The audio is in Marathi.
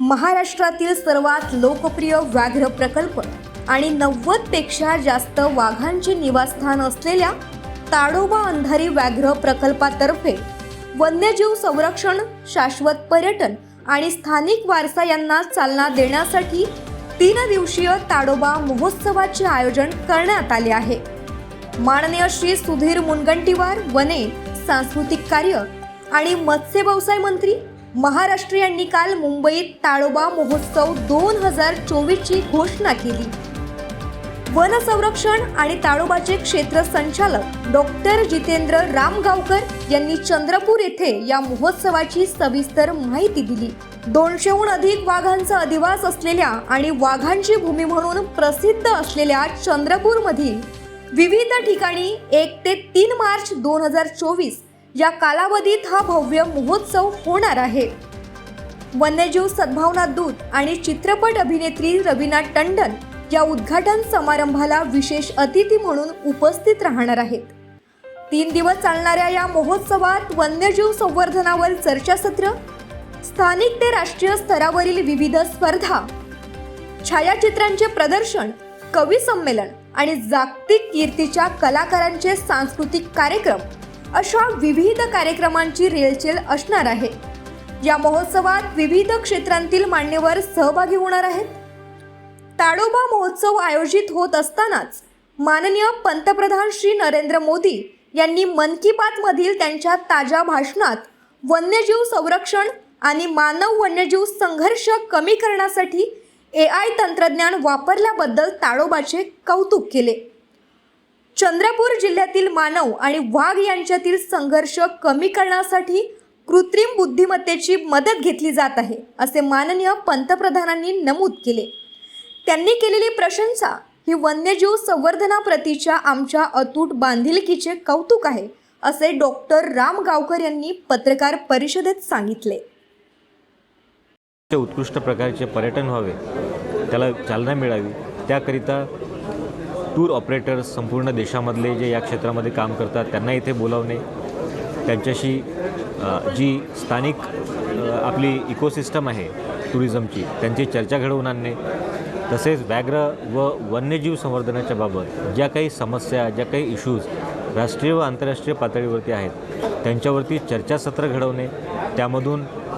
महाराष्ट्रातील सर्वात लोकप्रिय व्याघ्र प्रकल्प आणि नव्वदपेक्षा जास्त वाघांचे निवासस्थान असलेल्या ताडोबा अंधारी व्याघ्र प्रकल्पातर्फे वन्यजीव संरक्षण शाश्वत पर्यटन आणि स्थानिक वारसा यांना चालना देण्यासाठी तीन दिवसीय ताडोबा महोत्सवाचे आयोजन करण्यात आले आहे. माननीय श्री सुधीर मुनगंटीवार वने सांस्कृतिक कार्य आणि मत्स्य व्यवसाय मंत्री महाराष्ट्र यांनी काल मुंबईत ताडोबा महोत्सव दोन हजार चोवीसची घोषणा केली. वन संरक्षण आणि ताडोबाचे क्षेत्र संचालक डॉक्टर जितेंद्र रामगावकर यांनी चंद्रपूर येथे या महोत्सवाची सविस्तर माहिती दिली. दोनशेहून अधिक वाघांचा अधिवास असलेल्या आणि वाघांची भूमी म्हणून प्रसिद्ध असलेल्या चंद्रपूरमधील विविध ठिकाणी एक ते तीन मार्च दोन हजार चोवीस या कालावधीत हा भव्य महोत्सव होणार आहे. वन्यजीव सद्भावना दूत आणि चित्रपट अभिनेत्री रवीना टंडन या उद्घाटन समारंभाला विशेष अतिथी म्हणून उपस्थित राहणार आहेत. तीन दिवस चालणाऱ्या या महोत्सवात वन्यजीव संवर्धनावर चर्चासत्र स्थानिक ते राष्ट्रीय स्तरावरील विविध स्पर्धा छायाचित्रांचे प्रदर्शन कवी संमेलन आणि जागतिक कीर्तीच्या कलाकारांचे सांस्कृतिक कार्यक्रम अशा विविध कार्यक्रमांची रेलचेल असणार आहे. या महोत्सवात विविध क्षेत्रांतील मान्यवर सहभागी होणार आहेत. ताडोबा महोत्सव आयोजित होत असतानाच माननीय पंतप्रधान श्री नरेंद्र मोदी यांनी मन की बात मधील त्यांच्या ताज्या भाषणात वन्यजीव संरक्षण आणि मानव वन्यजीव संघर्ष कमी करण्यासाठी ए आय तंत्रज्ञान वापरल्याबद्दल ताडोबाचे कौतुक केले. चंद्रपूर जिल्ह्यातील मानव आणि वाघ यांच्यातील संघर्ष कमी करण्यासाठी कृत्रिम बुद्धिमत्तेची मदत घेतली जात आहे असे माननीय पंतप्रधानांनी नमूद केले. त्यांनी केलेली प्रशंसा ही वन्यजीव संवर्धनाप्रतीच्या आमच्या अतूट बांधिलकीचे कौतुक आहे असे डॉक्टर राम गावकर यांनी पत्रकार परिषदेत सांगितले. उत्कृष्ट प्रकारचे पर्यटन व्हावे त्याला चालना मिळावी त्याकरिता टूर ऑपरेटर्स संपूर्ण देशामधले जे या क्षेत्रामध्ये काम करतात त्यांना इथे बोलावणे त्यांच्याशी जी स्थानिक आपली इकोसिस्टम आहे टुरिझमची त्यांची चर्चा घडवून आणणे तसेच व्याघ्र व वन्यजीव संवर्धनाच्या बाबत ज्या काही समस्या ज्या काही इश्यूज राष्ट्रीय व आंतरराष्ट्रीय पातळीवरती आहेत त्यांच्यावरती चर्चासत्र घडवणे त्यामधून